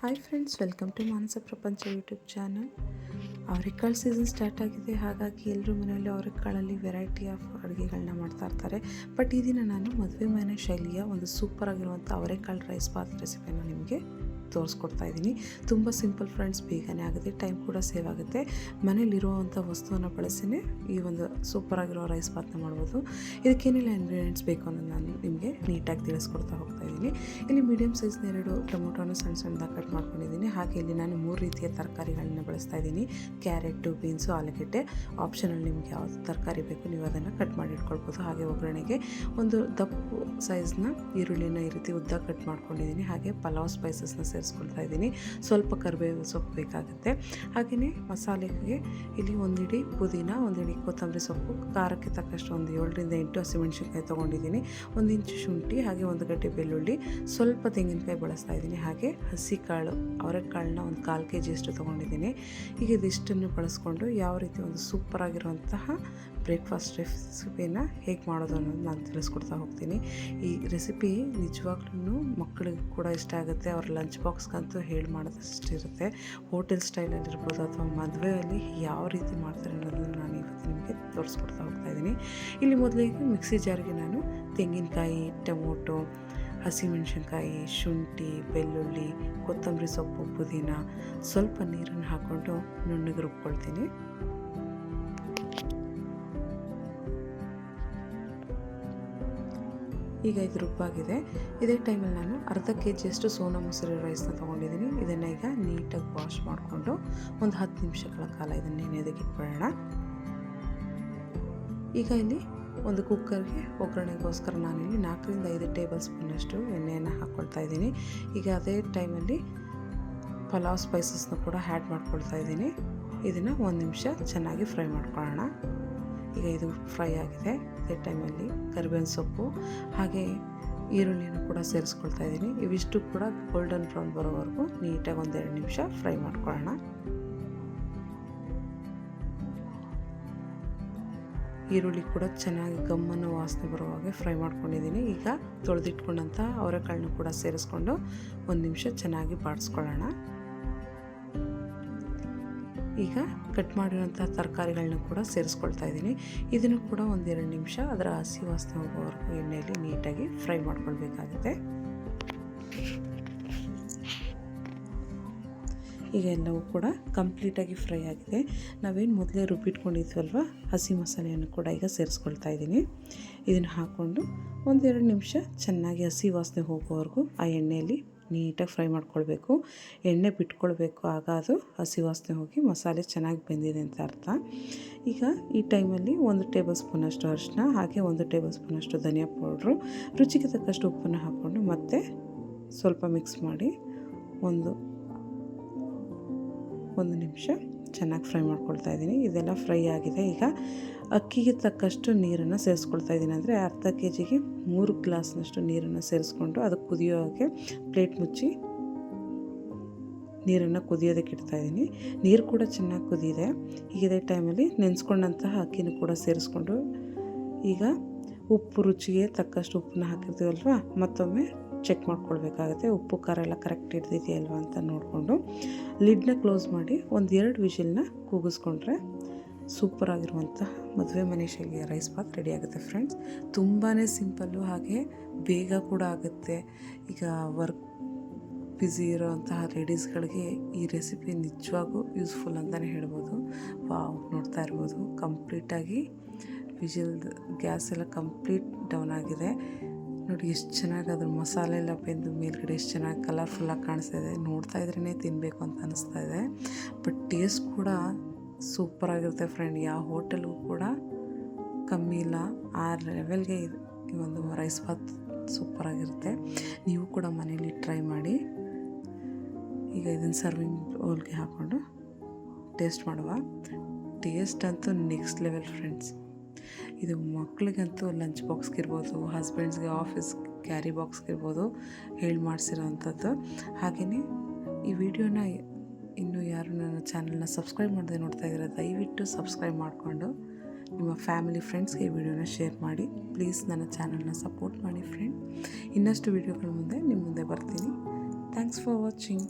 Hi friends welcome to Manasa Prapancha YouTube channel ಅವರೆಕಾಳು season start ಆಗಿದೆ, ಹಾಗಾಗಿ ಎಲ್ಲರೂ ಮನೆಯಲ್ಲಿ ಅವರೆಕಾಳಲ್ಲಿ ವೆರೈಟಿ ಆಫ್ ಅಡುಗೆಗಳನ್ನ ಮಾಡ್ತಾ ಇರ್ತಾರೆ. ಬಟ್ ಈ ದಿನ ನಾನು ಮದುವೆ ಮನೆ ಶೈಲಿಯ ಒಂದು ಸೂಪರ್ ಆಗಿರುವಂಥ ಅವರೆಕಾಳು ರೈಸ್ ಬಾತ್ ರೆಸಿಪಿಯನ್ನು ನಿಮಗೆ ತೋರಿಸ್ಕೊಡ್ತಾ ಇದ್ದೀನಿ. ತುಂಬ ಸಿಂಪಲ್ ಫ್ರೆಂಡ್ಸ್, ಬೇಗನೆ ಆಗುತ್ತೆ, ಟೈಮ್ ಕೂಡ ಸೇವ್ ಆಗುತ್ತೆ. ಮನೇಲಿರುವಂಥ ವಸ್ತುವನ್ನು ಬಳಸಿನೇ ಈ ಒಂದು ಸೂಪರಾಗಿರೋ ರೈಸ್ ಬಾತ್ನ ಮಾಡ್ಬೋದು. ಇದಕ್ಕೇನೆಲ್ಲ ಇಂಗ್ರೀಡಿಯೆಂಟ್ಸ್ ಬೇಕು ಅನ್ನೋದು ನಾನು ನಿಮಗೆ ನೀಟಾಗಿ ತಿಳಿಸ್ಕೊಡ್ತಾ ಹೋಗ್ತಾ ಇದ್ದೀನಿ. ಇಲ್ಲಿ ಮೀಡಿಯಮ್ ಸೈಜ್ನ ಎರಡು ಟೊಮೊಟೊನ ಸಣ್ಣ ಸಣ್ಣದಾಗಿ ಕಟ್ ಮಾಡ್ಕೊಂಡಿದ್ದೀನಿ. ಹಾಗೆ ಇಲ್ಲಿ ನಾನು ಮೂರು ರೀತಿಯ ತರಕಾರಿಗಳನ್ನ ಬಳಸ್ತಾ ಇದ್ದೀನಿ. ಕ್ಯಾರೆಟು, ಬೀನ್ಸು, ಆಲೂಗೆಡ್ಡೆ. ಆಪ್ಷನಲ್ಲಿ ನಿಮ್ಗೆ ಯಾವ್ದು ತರಕಾರಿ ಬೇಕು ನೀವು ಅದನ್ನು ಕಟ್ ಮಾಡಿ ಇಟ್ಕೊಳ್ಬೋದು. ಹಾಗೆ ಒಗ್ಗರಣೆಗೆ ಒಂದು ದಪ್ಪು ಸೈಜ್ನ ಈರುಳ್ಳಿನ ಈ ರೀತಿ ಉದ್ದ ಕಟ್ ಮಾಡ್ಕೊಂಡಿದ್ದೀನಿ. ಹಾಗೆ ಪಲಾವ್ ಸ್ಪೈಸಸ್ನ ಸೇರಿಸ್ಕೊಳ್ತಾ ಇದ್ದೀನಿ. ಸ್ವಲ್ಪ ಕರಿಬೇವು ಸೊಪ್ಪು ಬೇಕಾಗುತ್ತೆ. ಹಾಗೆಯೇ ಮಸಾಲೆಗೆ ಇಲ್ಲಿ ಒಂದಿಡಿ ಪುದೀನ, ಒಂದಿಡಿ ಕೊತ್ತಂಬರಿ ಸೊಪ್ಪು, ಖಾರಕ್ಕೆ ತಕ್ಕಷ್ಟು ಒಂದು ಏಳರಿಂದ ಎಂಟು ಹಸಿಮೆಣಸಿನ್ಕಾಯಿ ತೊಗೊಂಡಿದ್ದೀನಿ. ಒಂದು ಇಂಚು ಶುಂಠಿ, ಹಾಗೆ ಒಂದು ಗಡ್ಡೆ ಬೆಳ್ಳುಳ್ಳಿ. ಸ್ವಲ್ಪ ತೆಂಗಿನಕಾಯಿ ಬಳಸ್ತಾ ಇದ್ದೀನಿ. ಹಾಗೆ ಹಸಿ ಕಾಳು ಅವರೆಕಾಳನ್ನ ಒಂದು ಕಾಲು ಕೆ ಜಿಯಷ್ಟು ತೊಗೊಂಡಿದ್ದೀನಿ. ಈಗ ಇದಿಷ್ಟನ್ನು ಬಳಸ್ಕೊಂಡು ಯಾವ ರೀತಿ ಒಂದು ಸೂಪರ್ ಆಗಿರುವಂತಹ ಬ್ರೇಕ್ಫಾಸ್ಟ್ ರೆಸಿಪಿನ ಹೇಗೆ ಮಾಡೋದು ಅನ್ನೋದು ನಾನು ತಿಳಿಸ್ಕೊಡ್ತಾ ಹೋಗ್ತೀನಿ. ಈ ರೆಸಿಪಿ ನಿಜವಾಗ್ಲೂ ಮಕ್ಕಳಿಗೆ ಕೂಡ ಇಷ್ಟ ಆಗುತ್ತೆ. ಅವ್ರ ಲಂಚ್ ಬಾಕ್ಸ್ಗಂತೂ ಹೇಳಿ ಮಾಡೋದಷ್ಟು ಇರುತ್ತೆ ಹೋಟೆಲ್ ಸ್ಟೈಲಲ್ಲಿರ್ಬೋದು ಅಥವಾ ಮದುವೆಯಲ್ಲಿ ಯಾವ ರೀತಿ ಮಾಡ್ತಾರೆ ಅನ್ನೋದನ್ನು ನಾನು ಇವತ್ತು ನಿಮಗೆ ತೋರಿಸ್ಕೊಡ್ತಾ ಹೋಗ್ತಾ ಇದ್ದೀನಿ. ಇಲ್ಲಿ ಮೊದಲಿಗೆ ಮಿಕ್ಸಿ ಜಾರಿಗೆ ನಾನು ತೆಂಗಿನಕಾಯಿ, ಟೊಮೊಟೊ, ಹಸಿಮೆಣಸಿನ್ಕಾಯಿ, ಶುಂಠಿ, ಬೆಳ್ಳುಳ್ಳಿ, ಕೊತ್ತಂಬರಿ ಸೊಪ್ಪು, ಪುದೀನ ಸ್ವಲ್ಪ ನೀರನ್ನು ಹಾಕ್ಕೊಂಡು ನುಣ್ಣಗೆ ರುಬ್ಕೊಳ್ತೀನಿ. ಈಗ ಇದು ರುಬ್ಬಾಗಿದೆ. ಇದೇ ಟೈಮಲ್ಲಿ ನಾನು ಅರ್ಧ ಕೆ ಜಿಯಷ್ಟು ಸೋನಾ ಮೊಸರು ರೈಸ್ನ ತೊಗೊಂಡಿದ್ದೀನಿ. ಇದನ್ನು ಈಗ ನೀಟಾಗಿ ವಾಶ್ ಮಾಡಿಕೊಂಡು ಒಂದು ಹತ್ತು ನಿಮಿಷಗಳ ಕಾಲ ಇದನ್ನು ನೆನೆಯೋದಕ್ಕೆ ಇಟ್ಬಿಡೋಣ ಈಗ ಇಲ್ಲಿ ಒಂದು ಕುಕ್ಕರ್ಗೆ ಒಗ್ಗರಣೆಗೋಸ್ಕರ ನಾನು ಇಲ್ಲಿ ನಾಲ್ಕರಿಂದ ಐದು ಟೇಬಲ್ ಸ್ಪೂನಷ್ಟು ಎಣ್ಣೆಯನ್ನು ಹಾಕ್ಕೊಳ್ತಾ ಇದ್ದೀನಿ. ಈಗ ಅದೇ ಟೈಮಲ್ಲಿ ಪಲಾವ್ ಸ್ಪೈಸಸ್ನ ಕೂಡ ಆ್ಯಡ್ ಮಾಡ್ಕೊಳ್ತಾ ಇದ್ದೀನಿ. ಇದನ್ನು ಒಂದು ನಿಮಿಷ ಚೆನ್ನಾಗಿ ಫ್ರೈ ಮಾಡ್ಕೊಳ್ಳೋಣ. ಈಗ ಇದು ಫ್ರೈ ಆಗಿದೆ. ಅದೇ ಟೈಮಲ್ಲಿ ಕರಿಬೇವಿನ ಸೊಪ್ಪು ಹಾಗೆ ಈರುಳ್ಳಿನ ಕೂಡ ಸೇರಿಸ್ಕೊಳ್ತಾ ಇದ್ದೀನಿ. ಇವಿಷ್ಟು ಕೂಡ ಗೋಲ್ಡನ್ ಬ್ರೌನ್ ಬರೋವರೆಗೂ ನೀಟಾಗಿ ಒಂದೆರಡು ನಿಮಿಷ ಫ್ರೈ ಮಾಡ್ಕೊಳ್ಳೋಣ. ಈರುಳ್ಳಿ ಕೂಡ ಚೆನ್ನಾಗಿ ಗಮ್ಮನ್ನು ವಾಸನೆ ಬರುವಾಗೆ ಫ್ರೈ ಮಾಡ್ಕೊಂಡಿದ್ದೀನಿ. ಈಗ ತೊಳೆದಿಟ್ಕೊಂಡಂಥ ಅವರೆಕಾಳನ್ನು ಕೂಡ ಸೇರಿಸ್ಕೊಂಡು ಒಂದು ನಿಮಿಷ ಚೆನ್ನಾಗಿ ಬಾಡಿಸ್ಕೊಳ್ಳೋಣ. ಈಗ ಕಟ್ ಮಾಡಿರೋಂಥ ತರಕಾರಿಗಳನ್ನ ಕೂಡ ಸೇರಿಸ್ಕೊಳ್ತಾ ಇದ್ದೀನಿ. ಇದನ್ನು ಕೂಡ ಒಂದೆರಡು ನಿಮಿಷ ಅದರ ಹಸಿ ವಾಸನೆ ಹೋಗೋವರೆಗೂ ಎಣ್ಣೆಯಲ್ಲಿ ನೀಟಾಗಿ ಫ್ರೈ ಮಾಡ್ಕೊಳ್ಬೇಕಾಗುತ್ತೆ. ಈಗ ಎಲ್ಲವೂ ಕೂಡ ಕಂಪ್ಲೀಟಾಗಿ ಫ್ರೈ ಆಗಿದೆ. ನಾವೇನು ಮೊದಲೇ ರುಬ್ಬಿಟ್ಕೊಂಡಿದ್ವಲ್ವ, ಹಸಿ ಮಸಾಲೆಯನ್ನು ಕೂಡ ಈಗ ಸೇರಿಸ್ಕೊಳ್ತಾ ಇದ್ದೀನಿ. ಇದನ್ನು ಹಾಕ್ಕೊಂಡು ಒಂದೆರಡು ನಿಮಿಷ ಚೆನ್ನಾಗಿ ಹಸಿ ವಾಸನೆ ಹೋಗೋವರೆಗೂ ಆ ಎಣ್ಣೆಯಲ್ಲಿ ನೀಟಾಗಿ ಫ್ರೈ ಮಾಡ್ಕೊಳ್ಬೇಕು. ಎಣ್ಣೆ ಬಿಟ್ಕೊಳ್ಬೇಕು. ಆಗ ಅದು ಹಸಿ ವಾಸನೆ ಹೋಗಿ ಮಸಾಲೆ ಚೆನ್ನಾಗಿ ಬೆಂದಿದೆ ಅಂತ ಅರ್ಥ. ಈಗ ಈ ಟೈಮಲ್ಲಿ ಒಂದು ಟೇಬಲ್ ಸ್ಪೂನಷ್ಟು ಅರಿಶಿನ ಹಾಗೆ ಒಂದು ಟೇಬಲ್ ಸ್ಪೂನಷ್ಟು ಧನಿಯಾ ಪೌಡ್ರು, ರುಚಿಗೆ ತಕ್ಕಷ್ಟು ಉಪ್ಪನ್ನು ಹಾಕ್ಕೊಂಡು ಮತ್ತೆ ಸ್ವಲ್ಪ ಮಿಕ್ಸ್ ಮಾಡಿ ಒಂದು ಒಂದು ನಿಮಿಷ ಚೆನ್ನಾಗಿ ಫ್ರೈ ಮಾಡ್ಕೊಳ್ತಾ ಇದ್ದೀನಿ. ಇದೆಲ್ಲ ಫ್ರೈ ಆಗಿದೆ. ಈಗ ಅಕ್ಕಿಗೆ ತಕ್ಕಷ್ಟು ನೀರನ್ನು ಸೇರಿಸ್ಕೊಳ್ತಾ ಇದ್ದೀನಿ. ಅಂದರೆ ಅರ್ಧ ಕೆ ಜಿಗೆ ಮೂರು ಗ್ಲಾಸ್ನಷ್ಟು ನೀರನ್ನು ಸೇರಿಸ್ಕೊಂಡು ಅದು ಕುದಿಯೋ ಪ್ಲೇಟ್ ಮುಚ್ಚಿ ನೀರನ್ನು ಕುದಿಯೋದಕ್ಕೆ ಇಡ್ತಾ ಇದ್ದೀನಿ. ನೀರು ಕೂಡ ಚೆನ್ನಾಗಿ ಕುದಿದೆ ಈಗ ಇದೇ ಟೈಮಲ್ಲಿ ನೆನೆಸ್ಕೊಂಡಂತಹ ಅಕ್ಕಿನೂ ಕೂಡ ಸೇರಿಸ್ಕೊಂಡು ಈಗ ಉಪ್ಪು ರುಚಿಗೆ ತಕ್ಕಷ್ಟು ಉಪ್ಪನ್ನ ಹಾಕಿರ್ತೀವಲ್ವ? ಮತ್ತೊಮ್ಮೆ ಚೆಕ್ ಮಾಡ್ಕೊಳ್ಬೇಕಾಗುತ್ತೆ. ಉಪ್ಪು, ಖಾರ ಎಲ್ಲ ಕರೆಕ್ಟ್ ಹಿಡ್ದಿದೆಯಲ್ವ ಅಂತ ನೋಡಿಕೊಂಡು ಲಿಡ್ನ ಕ್ಲೋಸ್ ಮಾಡಿ ಒಂದು ಎರಡು ವಿಷಿಲ್ನ ಕೂಗಿಸ್ಕೊಂಡ್ರೆ ಸೂಪರ್ ಆಗಿರುವಂತಹ ಮದುವೆ ಮನೆ ಶೈಲಿಯ ರೈಸ್ ಬಾತ್ ರೆಡಿ ಆಗುತ್ತೆ ಫ್ರೆಂಡ್ಸ್ ತುಂಬಾ ಸಿಂಪಲ್ಲು ಹಾಗೆ ಬೇಗ ಕೂಡ ಆಗುತ್ತೆ. ಈಗ ವರ್ಕ್ ಬ್ಯುಸಿ ಇರೋವಂತಹ ಲೇಡೀಸ್ಗಳಿಗೆ ಈ ರೆಸಿಪಿ ನಿಜವಾಗೂ ಯೂಸ್ಫುಲ್ ಅಂತಲೇ ಹೇಳ್ಬೋದು. ವಾವ್, ನೋಡ್ತಾ ಇರ್ಬೋದು. ಕಂಪ್ಲೀಟಾಗಿ ವಿಜಿಲ್ ಗ್ಯಾಸ್ ಎಲ್ಲ ಕಂಪ್ಲೀಟ್ ಡೌನ್ ಆಗಿದೆ. ನೋಡಿ ಎಷ್ಟು ಚೆನ್ನಾಗಿ ಅದ್ರ ಮಸಾಲೆ ಎಲ್ಲ ಬೆಂದು ಮೇಲ್ಗಡೆ ಎಷ್ಟು ಚೆನ್ನಾಗಿ ಕಲರ್ಫುಲ್ಲಾಗಿ ಕಾಣಿಸ್ತಾ ಇದೆ. ನೋಡ್ತಾ ಇದ್ರೇ ತಿನ್ನಬೇಕು ಅಂತ ಅನಿಸ್ತಾ ಇದೆ. ಬಟ್ ಟೇಸ್ಟ್ ಕೂಡ ಸೂಪರಾಗಿರುತ್ತೆ ಫ್ರೆಂಡ್ ಯಾವ ಹೋಟೆಲ್ಗೂ ಕೂಡ ಕಮ್ಮಿ ಇಲ್ಲ. ಆ ಲೆವೆಲ್ಗೆ ಈ ಒಂದು ರೈಸ್ ಬಾತ್ ಸೂಪರಾಗಿರುತ್ತೆ ನೀವು ಕೂಡ ಮನೇಲಿ ಟ್ರೈ ಮಾಡಿ. ಈಗ ಇದನ್ನು ಸರ್ವಿಂಗ್ ಬೌಲ್ಗೆ ಹಾಕ್ಕೊಂಡು ಟೇಸ್ಟ್ ಮಾಡುವ. ಟೇಸ್ಟ್ ಅಂತೂ ನೆಕ್ಸ್ಟ್ ಲೆವೆಲ್ ಫ್ರೆಂಡ್ಸ್ ಇದು ಮಕ್ಕಳಿಗಂತೂ ಲಂಚ್ ಬಾಕ್ಸ್ಗೆ ಇರ್ಬೋದು ಹಸ್ಬೆಂಡ್ಸ್ಗೆ ಆಫೀಸ್ ಕ್ಯಾರಿ ಬಾಕ್ಸ್ಗೆ ಇರ್ಬೋದು ಹೇಳಿ ಮಾಡಿಸಿರೋ ಅಂಥದ್ದು ಹಾಗೆಯೇ ಈ ವಿಡಿಯೋನ ಇನ್ನೂ ಯಾರು ನನ್ನ ಚಾನಲ್ನ ಸಬ್ಸ್ಕ್ರೈಬ್ ಮಾಡದೆ ನೋಡ್ತಾ ಇದ್ದಾರೆ ದಯವಿಟ್ಟು ಸಬ್ಸ್ಕ್ರೈಬ್ ಮಾಡಿಕೊಂಡು ನಿಮ್ಮ ಫ್ಯಾಮಿಲಿ ಫ್ರೆಂಡ್ಸ್ಗೆ ಈ ವಿಡಿಯೋನ ಶೇರ್ ಮಾಡಿ. ಪ್ಲೀಸ್ ನನ್ನ ಚಾನಲ್ನ ಸಪೋರ್ಟ್ ಮಾಡಿ ಫ್ರೆಂಡ್. ಇನ್ನಷ್ಟು ವಿಡಿಯೋಗಳ ಮುಂದೆ ನಿಮ್ಮ ಮುಂದೆ ಬರ್ತೀನಿ. Thanks for watching.